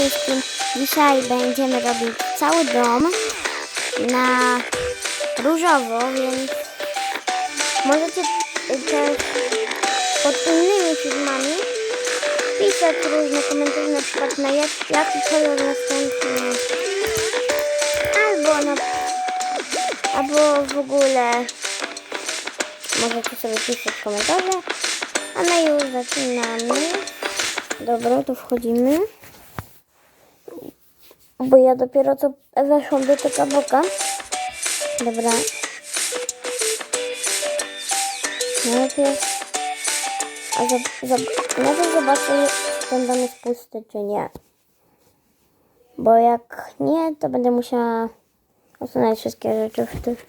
wszystkim. Dzisiaj będziemy robić cały dom na różowo, więc możecie też pod innymi filmami pisać różne komentarze, na przykład na jak, jaki kolor następny. Albo na albo w ogóle możecie sobie pisać komentarze. A my już zaczynamy. Dobra, tu wchodzimy. Bo ja dopiero co weszłam do tego boka. Dobra. Najpierw, a za, za, zobaczę, czy ten dom jest pusty, czy nie. Bo jak nie, to będę musiała usunąć wszystkie rzeczy w tych.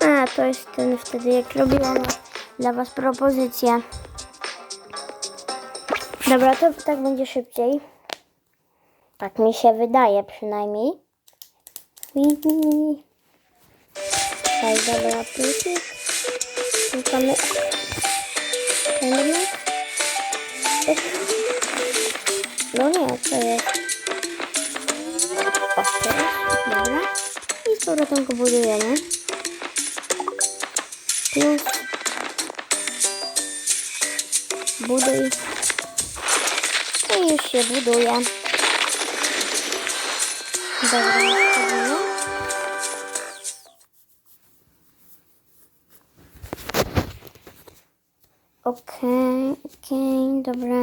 A, to jest ten wtedy, jak robiłam dla Was propozycję. Dobra, to tak będzie szybciej. Tak mi się wydaje przynajmniej. Tak, dobra, plusik. Klikamy. No nie, co jest? O, dobra. I z powrotem go budujemy. Plus. Buduj. Już się buduje. Dobra, wchodzimy. Okej, okej, dobra.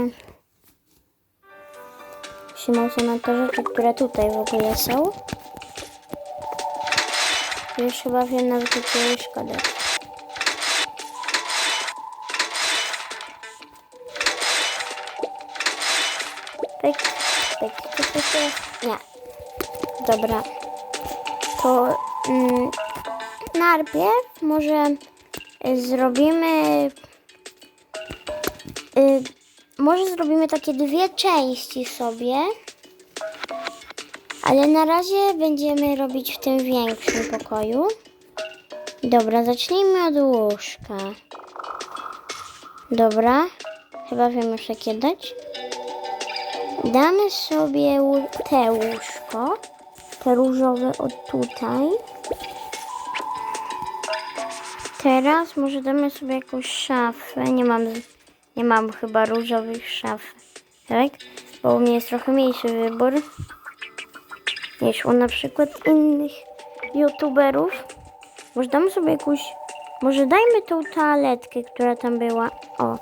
Musimy usunąć te rzeczy, które tutaj w ogóle są. Już chyba wiem nawet jakie szkoda. Dobra. To mm, najpierw może y, zrobimy. Y, może zrobimy takie dwie części sobie. Ale na razie będziemy robić w tym większym pokoju. Dobra, zacznijmy od łóżka. Dobra, chyba wiem już jakie dać. Damy sobie te łóżko, te różowe od tutaj. Teraz może damy sobie jakąś szafę. Nie mam, nie mam chyba różowych szaf. Tak? Bo u mnie jest trochę mniejszy wybór niż u na przykład innych youtuberów. Może damy sobie jakąś... Może dajmy tą toaletkę, która tam była. O.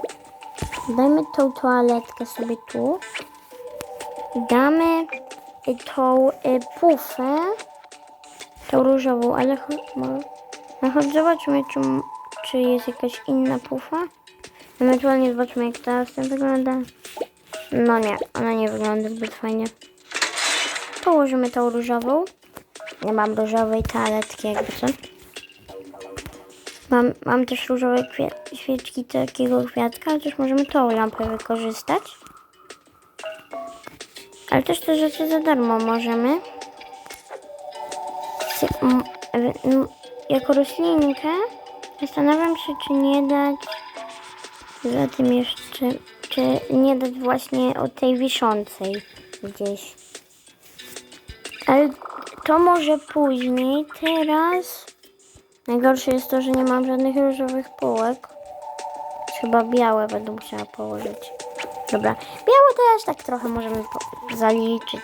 Dajmy tą toaletkę sobie tu. Damy tą y, pufę. Tą różową, ale no chodź zobaczmy, czy, czy jest jakaś inna pufa. Ewentualnie zobaczmy, jak ta z tym wygląda. No nie, ona nie wygląda zbyt fajnie. Położymy tą różową. Nie mam różowej toaletki, jakby co. Mam, mam też różowe kwie- świeczki takiego kwiatka, też możemy tą lampę wykorzystać. Ale też te rzeczy za darmo możemy. M- Jako roślinkę zastanawiam się, czy nie dać za tym jeszcze, czy nie dać właśnie od tej wiszącej gdzieś. Ale to może później. Teraz najgorsze jest to, że nie mam żadnych różowych półek. Chyba białe będę musiała położyć. Dobra, białe też tak trochę możemy zaliczyć.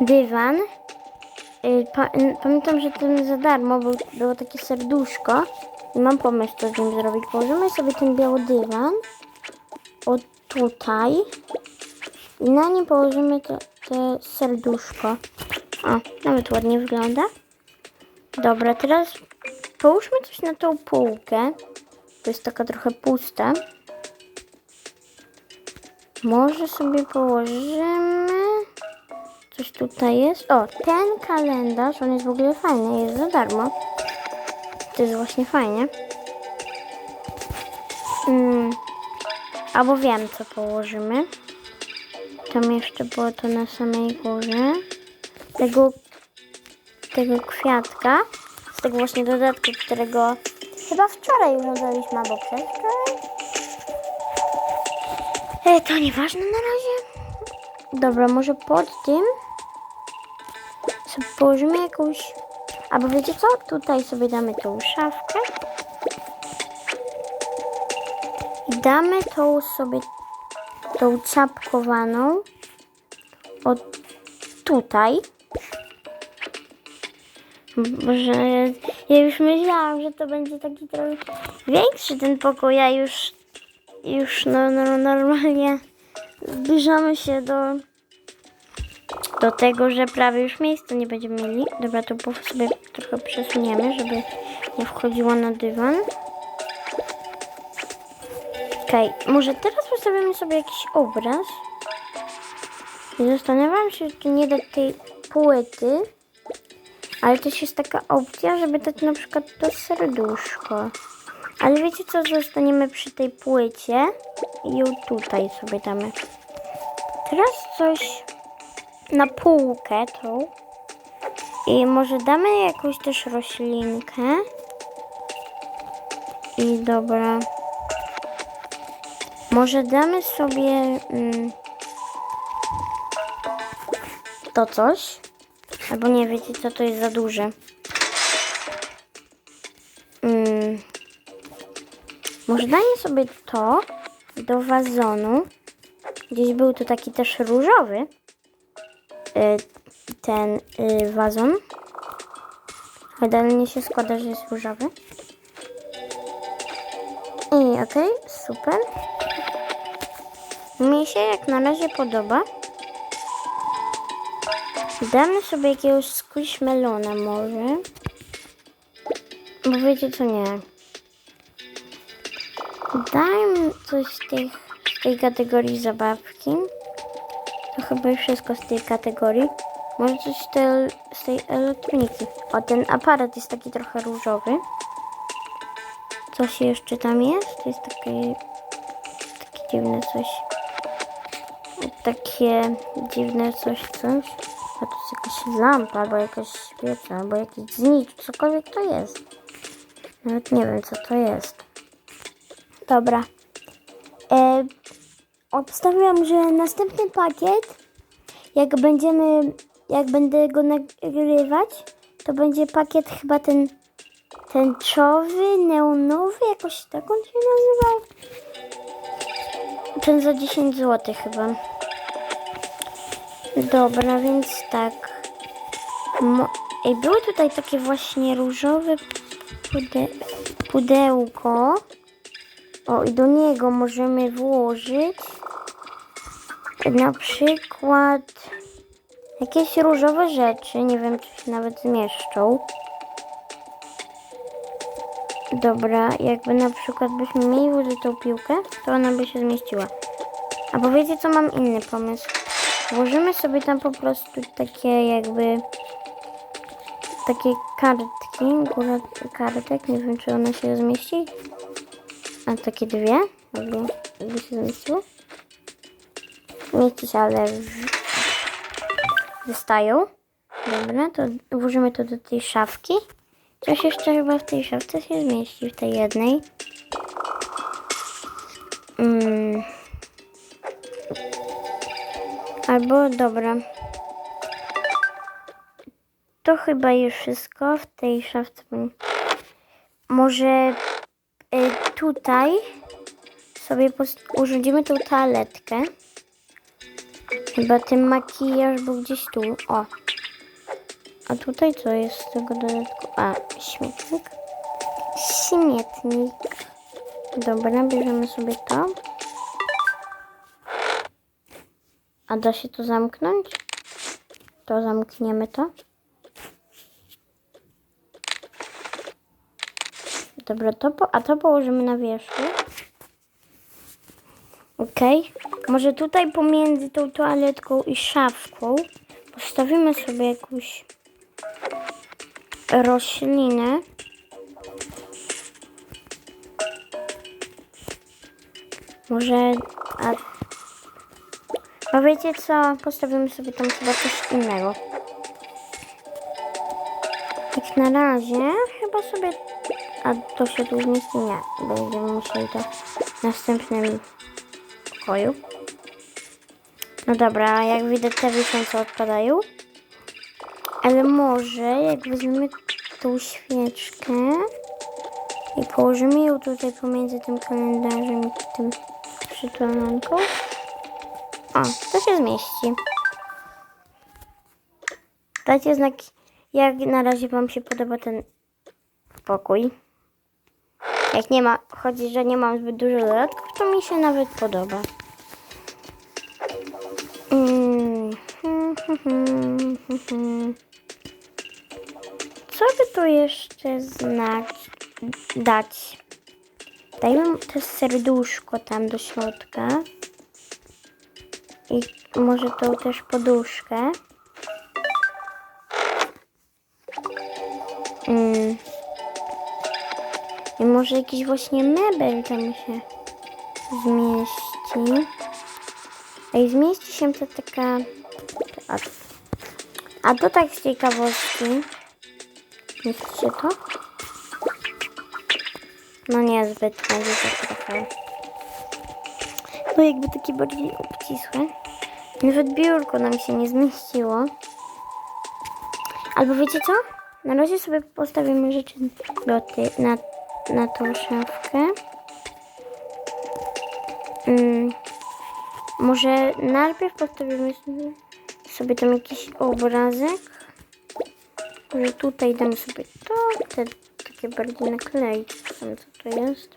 Dywan. Y, Pa, pamiętam, że ten za darmo był, było takie serduszko. I mam pomysł, co z nim zrobić. Położymy sobie ten biały dywan. O tutaj. I na nim położymy to, te serduszko. O, nawet ładnie wygląda. Dobra, teraz połóżmy coś na tą półkę. To jest taka trochę pusta. Może sobie położymy. Coś tutaj jest. O, ten kalendarz, on jest w ogóle fajny, jest za darmo. To jest właśnie fajnie. Mm. Albo wiem, co położymy. Tam jeszcze było to na samej górze. Tego, tego kwiatka. Z tego właśnie dodatku, którego chyba wczoraj już oddaliśmy, albo przedwczoraj. E, to nieważne na razie. Dobra, może pod tym sobie położymy jakąś... Albo wiecie co? Tutaj sobie damy tą szafkę. I damy tą sobie tą czapkowaną od tutaj. Boże, ja już myślałam, że to będzie taki trochę większy ten pokój, a już, już no, no, normalnie zbliżamy się do, do tego, że prawie już miejsca nie będziemy mieli. Dobra, to sobie trochę przesuniemy, żeby nie wchodziło na dywan. Okej, może teraz postawimy sobie jakiś obraz. I zastanawiam się, czy nie dać tej płyty. Ale też jest taka opcja, żeby dać na przykład to serduszko. Ale wiecie co, zostaniemy przy tej płycie i tutaj sobie damy. Teraz coś na półkę tą. I może damy jakąś też roślinkę. I dobra. Może damy sobie mm, to coś. Albo nie wiecie co to jest za duże. Może dajmy sobie to do wazonu. Gdzieś był tu taki też różowy. y, Ten y, wazon. Idealnie się składa, że jest różowy. I okej, super. Mi się jak na razie podoba. Damy sobie jakiegoś squishmelona może. Bo wiecie co nie. Dajmy coś z, tych, z tej kategorii zabawki. To chyba już wszystko z tej kategorii. Może coś z tej, z tej elektroniki. O, ten aparat jest taki trochę różowy. Coś jeszcze tam jest? To jest takie, takie dziwne coś. Takie dziwne coś, coś. A to jest jakaś lampa, albo jakaś świeca, albo jakiś znicz, cokolwiek to jest. Nawet nie wiem, co to jest. Dobra. E, obstawiam, że następny pakiet, jak będziemy, jak będę go nagrywać, to będzie pakiet chyba ten tęczowy, neonowy, jakoś tak on się nazywał. Ten za 10 zł chyba. Dobra, więc tak. Mo Ej, było tutaj takie właśnie różowe pude pudełko. O, i do niego możemy włożyć na przykład jakieś różowe rzeczy. Nie wiem, czy się nawet zmieszczą. Dobra, jakby na przykład byśmy mieli włożyć tą piłkę, to ona by się zmieściła. A powiedzcie, co mam inny pomysł. Włożymy sobie tam po prostu takie jakby takie kartki, góra kartek, nie wiem czy one się zmieści. A takie dwie, jakby, jakby się zmieściły. Mieści się, ale wystają. Dobra, to włożymy to do tej szafki. Coś jeszcze chyba w tej szafce się zmieści, w tej jednej. Mm. Albo dobra. To chyba już wszystko w tej szafce. Może tutaj sobie urządzimy tą toaletkę. Chyba ten makijaż był gdzieś tu. O. A tutaj co jest z tego dodatku? A, śmietnik. Śmietnik. Dobra, bierzemy sobie to. A da się to zamknąć? To zamkniemy to. Dobra, to po, a to położymy na wierzchu. Okej. Może tutaj pomiędzy tą toaletką i szafką postawimy sobie jakąś roślinę. Może... A, a wiecie co? Postawimy sobie tam chyba coś innego. Jak na razie chyba sobie... A to się zmieści? Nie. Będziemy musieli to w następnym pokoju. No dobra, jak widać te miesiące odpadają. Ale może jak weźmiemy tą świeczkę i położymy ją tutaj pomiędzy tym kalendarzem i tym przytulanką. O, to się zmieści. Dajcie znak, jak na razie Wam się podoba ten pokój. Jak nie ma, chodzi, że nie mam zbyt dużo dodatków, to mi się nawet podoba. Mm. Co by tu jeszcze znać, dać? Dajmy to serduszko tam do środka. I może tą też poduszkę. Mm. I może jakiś właśnie mebel tam się zmieści. Ej, zmieści się to taka... A, a to tak z ciekawości. Mieścicie to? No niezbyt, będzie to trochę. No jakby takie bardziej obcisłe. Nawet biurko nam się nie zmieściło. Albo wiecie co? Na razie sobie postawimy rzeczy do ty, na, na tą szafkę. Mm. Może najpierw postawimy sobie- tam jakiś obrazek. Może tutaj damy sobie to, te takie bardziej naklejki. Co to jest.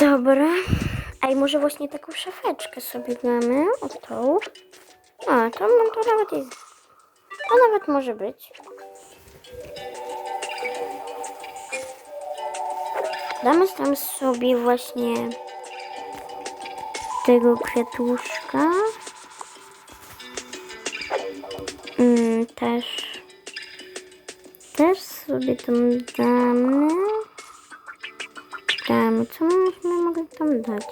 Dobra. A i może właśnie taką szafeczkę sobie damy. O tą. A, to, to nawet jest. To nawet może być. Damy tam sobie właśnie tego kwiatuszka. Mm, też. Też sobie tam damy. Damy. Co myśmy mogli tam dać?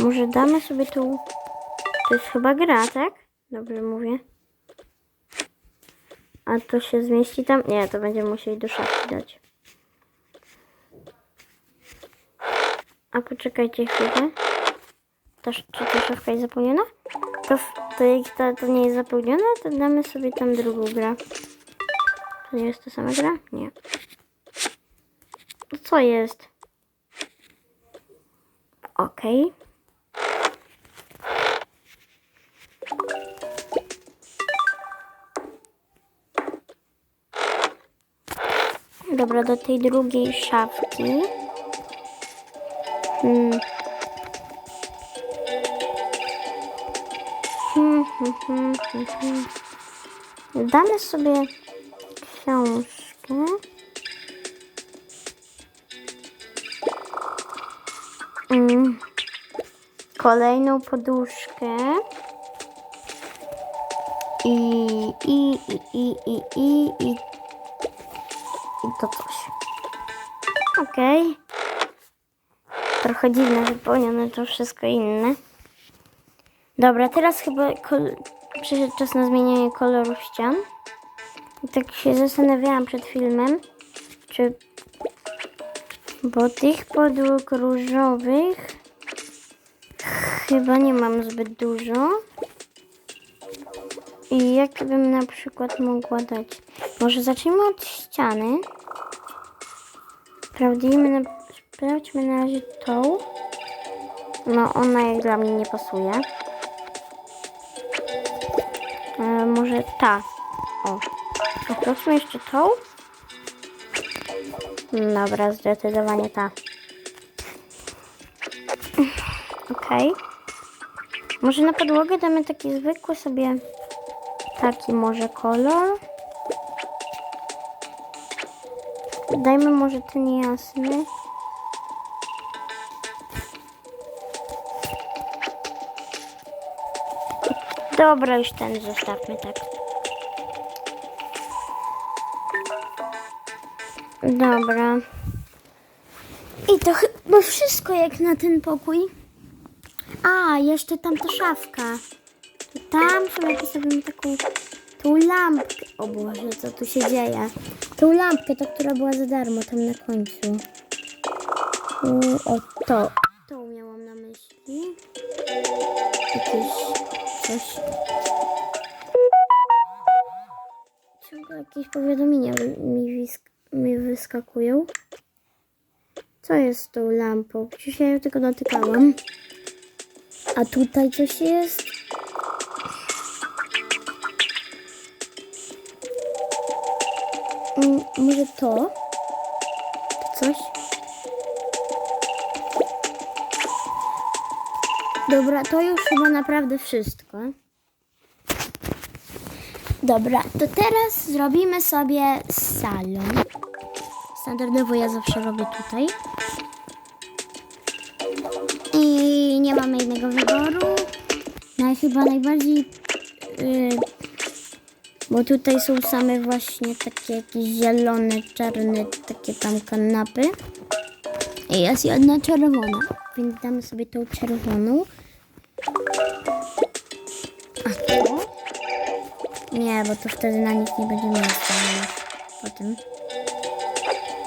Może damy sobie tu. To jest chyba gra, tak? Dobrze mówię. A to się zmieści tam? Nie, to będziemy musieli do szafki dać. A poczekajcie chwilę. Czy ta szafka jest zapełniona? To, to jak ta, to nie jest zapełniona, to damy sobie tam drugą grę. To nie jest ta sama gra? Nie. To co jest? Okej. Dobra, do tej drugiej szafki. Hmm. Hmm, hmm, hmm, hmm, hmm. Damy sobie książkę. Mm. Kolejną poduszkę. I, i, i, i, i, i, i, i to coś. Okej. Trochę dziwne wypełnione to wszystko inne. Dobra, teraz chyba przyszedł czas na zmienianie koloru ścian. I tak się zastanawiałam przed filmem, czy... Bo tych podłóg różowych chyba nie mam zbyt dużo. I jak bym na przykład mogła dać? Może zacznijmy od ściany. Sprawdzimy na, sprawdźmy na razie tą. No ona jak dla mnie nie pasuje. E, może ta. O. Sprawdźmy jeszcze tą. Dobra, zdecydowanie ta. Okej. Może na podłogę damy taki zwykły sobie taki może kolor. Dajmy może ten jasny. Dobra, już ten zostawmy tak. Dobra. I to chyba wszystko jak na ten pokój. A, jeszcze tam ta szafka. Tam sobie postawimy taką tą lampkę. O Boże, co tu się dzieje? Tą lampkę, ta, która była za darmo tam na końcu. O to. To miałam na myśli. jakieś coś. Ciągle jakieś powiadomienia mi, mi wyskakują. Co jest z tą lampą? Przecież ja ją tylko dotykałam. A tutaj coś jest? Mm, może to? To coś? Dobra, to już chyba naprawdę wszystko. Dobra, to teraz zrobimy sobie salon. Standardowo ja zawsze robię tutaj. I nie mamy innego wyboru. No i chyba najbardziej... Yy, bo tutaj są same właśnie takie jakieś zielone, czarne, takie tam kanapy. I jest jedna czerwona, więc damy sobie tą czerwoną. A to? Nie, bo to wtedy na nic nie będzie miejsca potem.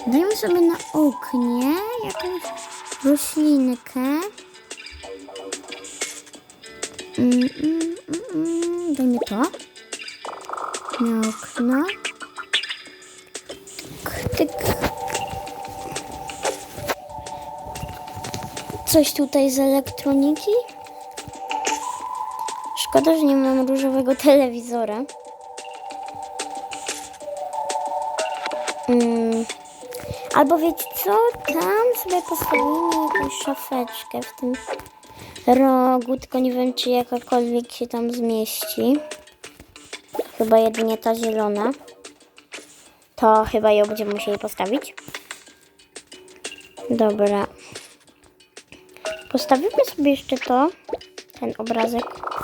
Dajmy sobie na oknie jakąś roślinkę. Mm, mm, mm, mm. Dajmy to. Na okno. Tyk. Coś tutaj z elektroniki? Szkoda, że nie mam różowego telewizora. Mm. Albo wiecie co? Tam sobie postawimy jakąś szafeczkę w tym rogu, tylko nie wiem, czy jakakolwiek się tam zmieści. Chyba jedynie ta zielona. To chyba ją będziemy musieli postawić. Dobra. Postawimy sobie jeszcze to, ten obrazek.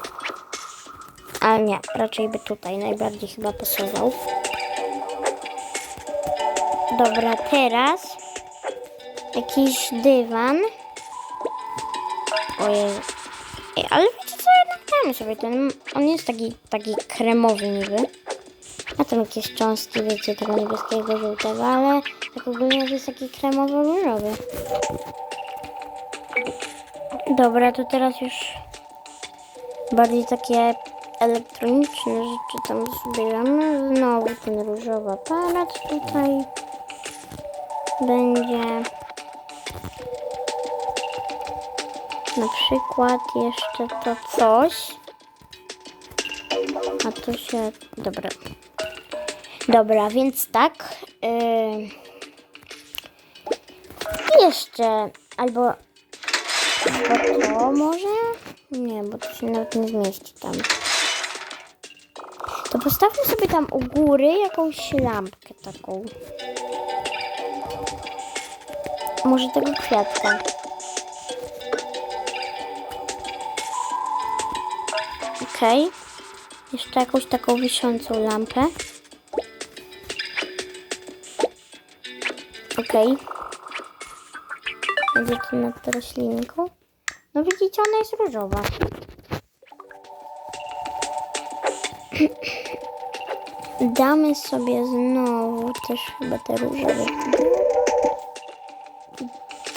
Ale nie, raczej by tutaj najbardziej chyba pasował. Dobra, teraz jakiś dywan. Ojej. Ej, ale wiecie co, jednak dajmy sobie ten, on jest taki, taki kremowy niby. A tam jakieś cząstki, wiecie, tego niebieskiego, żółtego, ale tak ogólnie jest taki kremowo-różowy. Dobra, to teraz już bardziej takie elektroniczne rzeczy tam zbieramy. Znowu ten różowy aparat tutaj będzie. Na przykład jeszcze to coś. A to się... Dobra. Dobra, więc tak. Yy... Jeszcze albo Albo to może? Nie, bo to się nawet nie zmieści tam. To postawmy sobie tam u góry jakąś lampkę taką. Może tego kwiatka. Okej. Jeszcze jakąś taką wiszącą lampę. Okej. Będzie tu nad roślinką. No widzicie, ona jest różowa. Damy sobie znowu też chyba te różowe.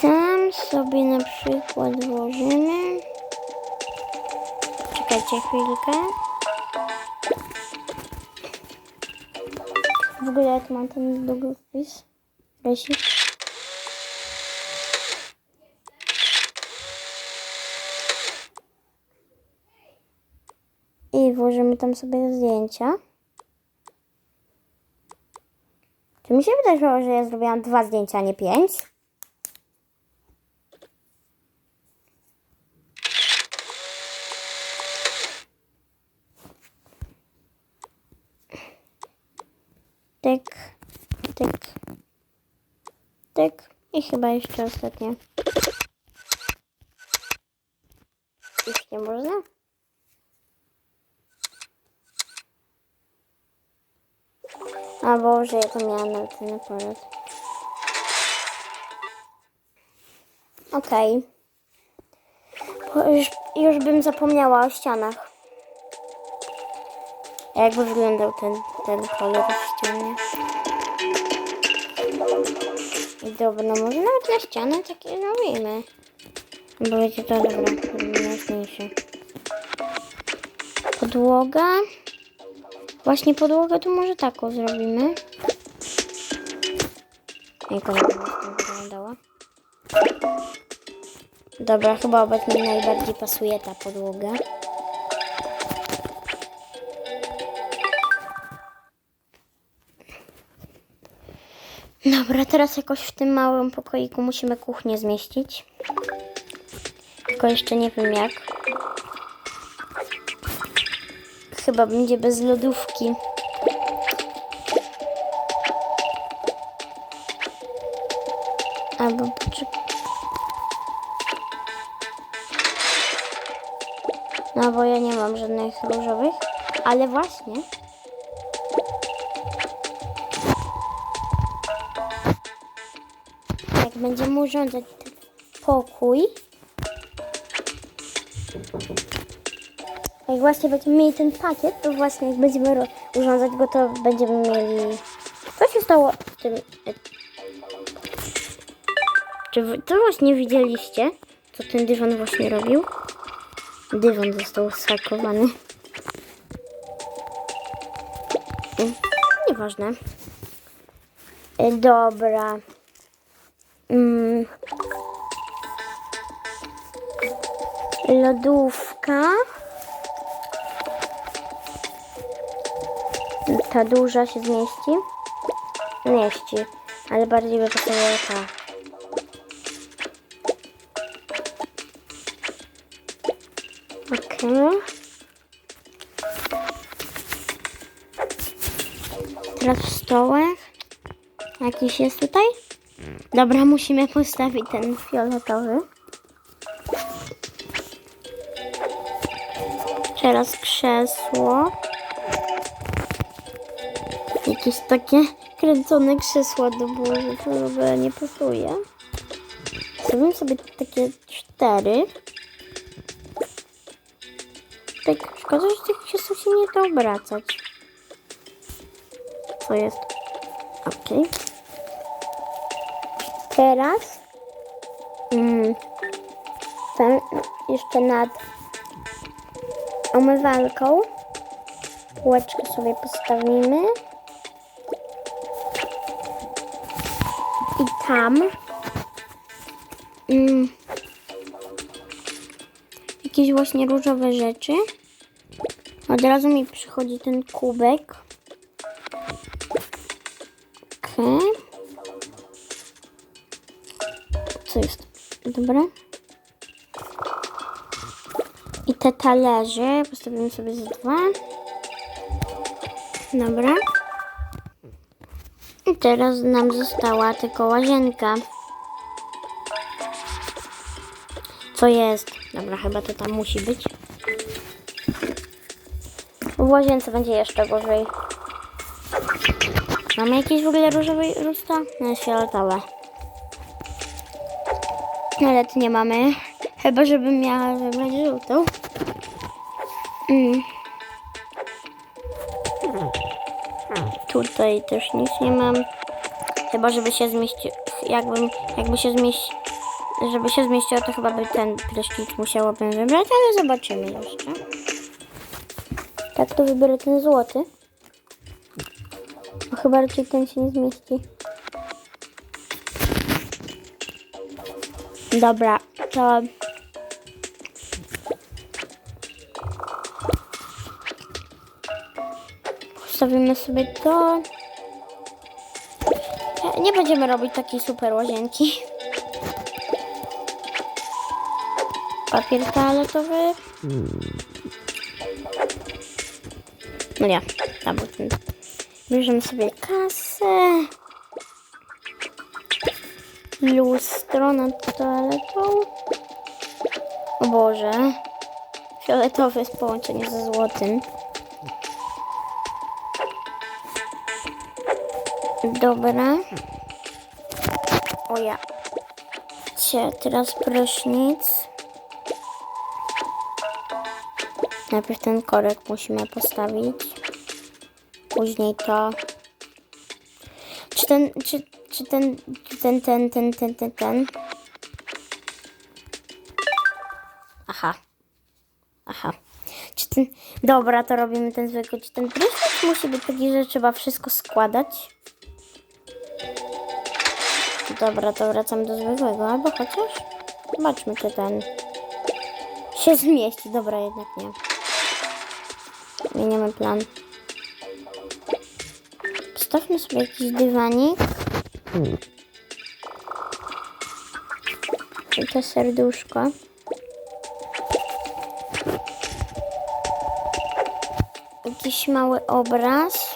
Tam sobie na przykład włożymy. Czekajcie chwilkę. W ogóle jak mam ten długopis? Resik. I włożymy tam sobie zdjęcia. Czy mi się wydaje, że ja zrobiłam dwa zdjęcia, a nie pięć? Tyk, tyk, tyk i chyba jeszcze ostatnie. Już nie można? A Boże, ja to miałam na ten aparat. Okej. Bo Już, już bym zapomniała o ścianach. Jakby wyglądał ten, ten kolor w ścianie. I dobra, no może nawet na ścianę takie zrobimy. Bo wiecie, to dobra, najważniejsze. Podłoga. Właśnie podłogę to może taką zrobimy. Jak ona by wyglądała? Dobra, chyba obecnie najbardziej pasuje ta podłoga. Dobra, teraz jakoś w tym małym pokoiku musimy kuchnię zmieścić. Tylko jeszcze nie wiem jak. Chyba będzie bez lodówki. Albo poczekaj. No bo ja nie mam żadnych różowych, ale właśnie. Jak będziemy urządzać pokój. Jak właśnie będziemy mieli ten pakiet, to właśnie jak będziemy urządzać go, to będziemy mieli... Co się stało w tym... Czy wy to właśnie widzieliście, co ten dywan właśnie robił? Dywan został zhakowany. Mm, Nieważne. E, Dobra. Mm. Lodówka. Ta duża się zmieści? Mieści, ale bardziej by pasowała ta. Okej. Teraz stołek. Jakiś jest tutaj? Dobra, musimy postawić ten fioletowy. Teraz krzesło. Jakieś takie kręcone krzesło do burzy, to w ogóle nie pasuje. Zrobimy sobie takie cztery. Tak, szkoda, że tych krzeseł się nie da obracać. Co jest? Okej. Teraz mm, tam jeszcze nad umywalką półeczkę sobie postawimy. Tam mm, jakieś właśnie różowe rzeczy. Od razu mi przychodzi ten kubek. Okej. Co jest? Dobra. I te talerze postawimy sobie z dwa. Dobra. Teraz nam została tylko łazienka. Co jest? Dobra, chyba to tam musi być. W łazience będzie jeszcze gorzej. Mamy jakieś w ogóle różowe rusta? No jest fioletowe. Ale tu nie mamy. Chyba, żebym miała wybrać żółtą. Mm. Tutaj też nic nie mam. Chyba, żeby się zmieścił. Jakbym, jakby się zmieścił. Żeby się zmieściło, to chyba by ten prysznic musiałabym wybrać, ale zobaczymy jeszcze. Tak, to wybiorę ten złoty. Bo chyba raczej ten się nie zmieści. Dobra, to... Postawimy sobie to. Nie- będziemy robić takiej super łazienki. Papier toaletowy. No nie, ten. Bierzemy sobie kasę. Lustro nad toaletą. O Boże. Fioletowe jest połączenie ze złotym. Dobra. O ja. Cie, teraz prysznic. Najpierw ten korek musimy postawić. Później to. Czy ten, czy, czy ten, czy ten, ten, ten, ten, ten, ten. Aha. Aha. Czy ten... Dobra, to robimy ten zwykły. Czy ten prysznic musi być taki, że trzeba wszystko składać? Dobra, to wracam do zwykłego, albo chociaż... Zobaczmy, czy ten się zmieści. Dobra, jednak nie. Zmieniamy plan. Postawmy sobie jakiś dywanik. I to serduszko. Jakiś mały obraz.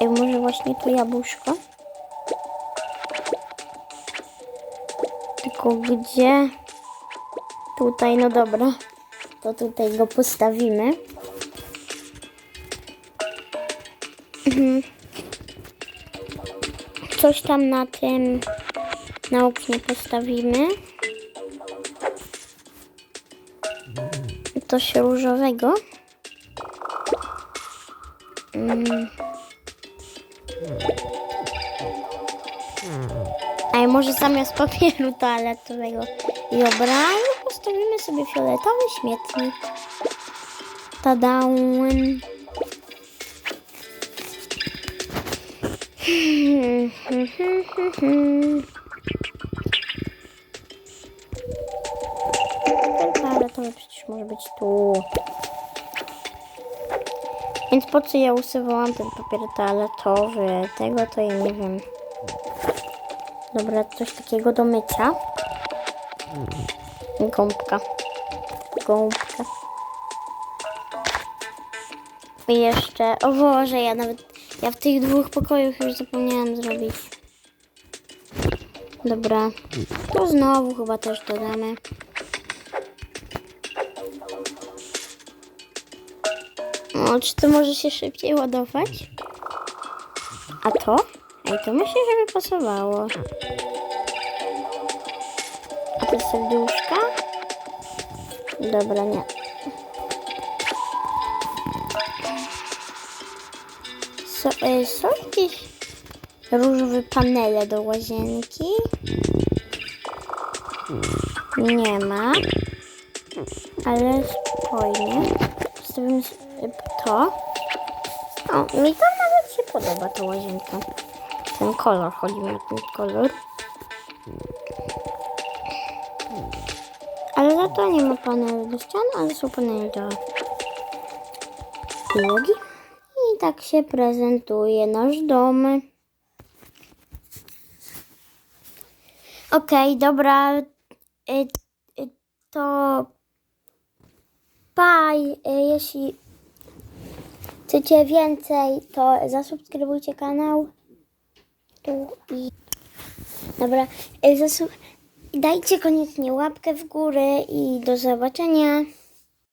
Ej, może właśnie to jabłuszko? Tylko gdzie? Tutaj, no dobra. To tutaj go postawimy. Mhm. Coś tam na tym na oknie postawimy. Coś różowego. Mm. Może zamiast papieru toaletowego i obrazu postawimy sobie fioletowy śmietnik. Tadam. Papier toaletowy przecież może być tu. Więc po co ja usuwałam ten papier toaletowy? Tego to ja nie wiem. Dobra, coś takiego do mycia. Gąbka. Gąbka. I jeszcze, o Boże, ja nawet, ja w tych dwóch pokojach już zapomniałam zrobić. Dobra, to znowu chyba też dodamy. O, czy to może się szybciej ładować? A to? Ej, to myślę, że by pasowało. A te serduszka? Dobra, nie. So, e, są jakieś różowe panele do łazienki? Nie ma. Ale spokojnie. Sobie to. O, mi to nawet się podoba ta łazienka. Ten kolor, chodzi mi o ten kolor. Ale za to nie ma paneli do ścian, ale są panele do podłogi. I tak się prezentuje nasz dom. Okej, dobra. Y, y, to Paj, y, jeśli chcecie więcej, to zasubskrybujcie kanał. I... Dobra, y, zasu... dajcie koniecznie łapkę w górę i do zobaczenia.